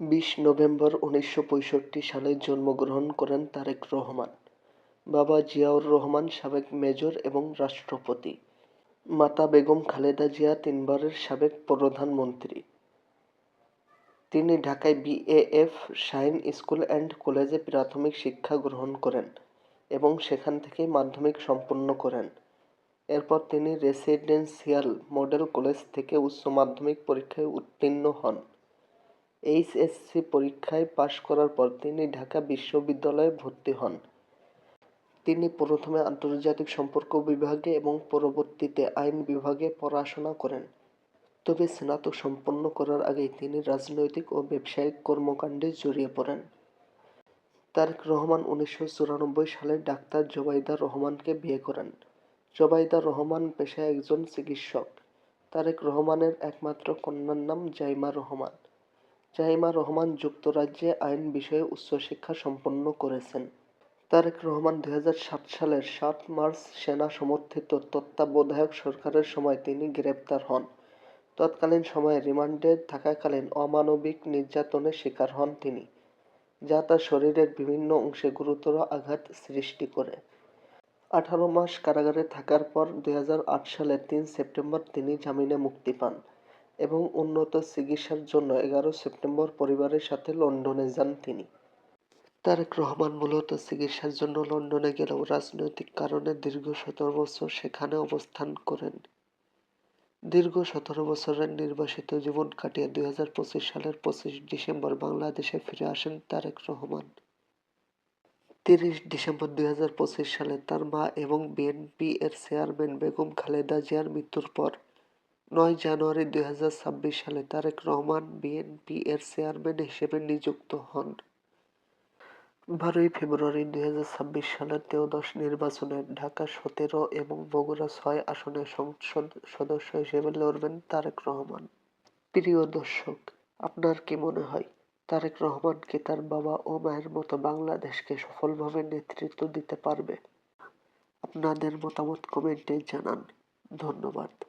বিশ নভেম্বর উনিশশো পঁয়ষট্টি সালে জন্মগ্রহণ করেন তারেক রহমান। বাবা জিয়াউর রহমান সাবেক মেজর এবং রাষ্ট্রপতি। মাতা বেগম খালেদা জিয়া তিনবারের সাবেক প্রধানমন্ত্রী। তিনি ঢাকায় বিএএফ শাইন স্কুল অ্যান্ড কলেজে প্রাথমিক শিক্ষা গ্রহণ করেন এবং সেখান থেকেই মাধ্যমিক সম্পন্ন করেন। এরপর তিনি রেসিডেন্সিয়াল মডেল কলেজ থেকে উচ্চ মাধ্যমিক পরীক্ষায় উত্তীর্ণ হন। এইচএসসি পরীক্ষায় পাশ করার পর তিনি ঢাকা বিশ্ববিদ্যালয়ে ভর্তি হন। তিনি প্রথমে আন্তর্জাতিক সম্পর্ক বিভাগে এবং পরবর্তীতে আইন বিভাগে পড়াশোনা করেন। তবে স্নাতক সম্পন্ন করার আগেই তিনি রাজনৈতিক ও ব্যবসায়িক কর্মকাণ্ডে জড়িয়ে পড়েন। তারেক রহমান উনিশশো চুরানব্বই সালে ডাক্তার জোবাইদা রহমানকে বিয়ে করেন। জবাইদা রহমান পেশায় একজন চিকিৎসক। তারেক রহমানের একমাত্র কন্যার নাম জাইমা রহমান। জাইমা রহমান যুক্তরাজ্যে আইন বিষয়ে উচ্চশিক্ষা সম্পন্ন করেছেন। তারেক রহমান দুই হাজার সাত সালের সাত মার্চ সেনা সমর্থিত তত্ত্বাবধায়ক সরকারের সময় তিনি গ্রেপ্তার হন। তৎকালীন সময়ে রিমান্ডে থাকাকালীন অমানবিক নির্যাতনের শিকার হন তিনি, যা তার শরীরের বিভিন্ন অংশে গুরুতর আঘাত সৃষ্টি করে। আঠারো মাস কারাগারে থাকার পর দুই সালের তিন সেপ্টেম্বর তিনি জামিনে মুক্তি পান। এবং উন্নত চিকিৎসার জন্য এগারো সেপ্টেম্বর পরিবারের সাথে লন্ডনে যান তিনি। তারেক রহমান মূলত চিকিৎসার জন্য লন্ডনে গেলেও রাজনৈতিক কারণে দীর্ঘ সতেরো বছর সেখানে অবস্থান করেন। দীর্ঘ সতেরো বছরের নির্বাসিত জীবন কাটিয়ে দুই হাজার পঁচিশ সালের পঁচিশ ডিসেম্বর বাংলাদেশে ফিরে আসেন তারেক রহমান। তিরিশ ডিসেম্বর দুই হাজার পঁচিশ সালে তার মা এবং বিএনপি এর চেয়ারম্যান বেগম খালেদা জিয়ার মৃত্যুর পর নয় জানুয়ারি দুই হাজার ছাব্বিশ সালে তারেক রহমান বিএনপি এর চেয়ারম্যান হিসেবে নিযুক্ত হন। বারোই ফেব্রুয়ারি দুই সালের ত্রয়োদশ নির্বাচনে ঢাকা সতেরো এবং বগুড়া ছয় আসনে সংসদ সদস্য হিসেবে লড়বেন তারেক রহমান। প্রিয় দর্শক, আপনার কি মনে হয়, তারেক রহমান কি তার বাবা ও মায়ের মতো বাংলাদেশকে সফলভাবে নেতৃত্ব দিতে পারবে? আপনাদের মতামত কমেন্টে জানান। ধন্যবাদ।